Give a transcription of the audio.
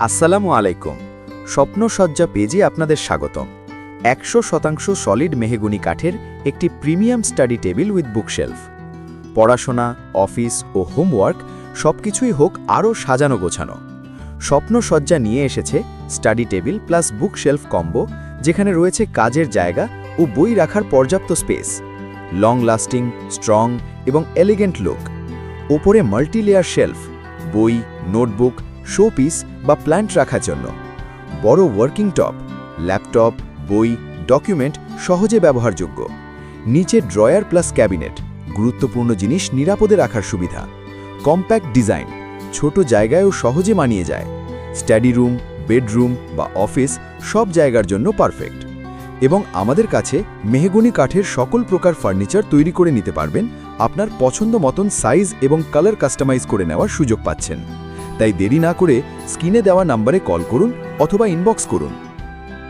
আসসালামু আলাইকুম। স্বপ্নসজ্জা পেজে আপনাদের স্বাগতম। একশো শতাংশ সলিড মেহেগুনি কাঠের একটি premium study table with bookshelf. পড়াশোনা, অফিস ও হোমওয়ার্ক সবকিছুই হোক আরও সাজানো গোছানো। স্বপ্নসজ্জা নিয়ে এসেছে study table plus bookshelf combo, যেখানে রয়েছে কাজের জায়গা ও বই রাখার পর্যাপ্ত স্পেস। লং লাস্টিং, স্ট্রং এবং এলিগেন্ট লুক। ওপরে মাল্টিলেয়ার শেলফ, বই, নোটবুক শোপিস বা প্ল্যান্ট রাখার জন্য। বড় ওয়ার্কিং টপ ল্যাপটপ বই ডকুমেন্ট সহজে ব্যবহারযোগ্য। নিচে ড্রয়ার প্লাস ক্যাবিনেট গুরুত্বপূর্ণ জিনিস নিরাপদে রাখার সুবিধা। কম্প্যাক্ট ডিজাইন ছোট জায়গায়ও সহজে মানিয়ে যায়। স্টাডি রুম বেডরুম বা অফিস সব জায়গার জন্য পারফেক্ট এবং আমাদের কাছে মেহগনি কাঠের সকল প্রকার ফার্নিচার তৈরি করে নিতে পারবেন। আপনার পছন্দ মতন সাইজ এবং কালার কাস্টমাইজ করে নেওয়ার সুযোগ পাচ্ছেন। তাই দেরি না করে স্ক্রিনে দেওয়া নাম্বারে কল করুন অথবা ইনবক্স করুন।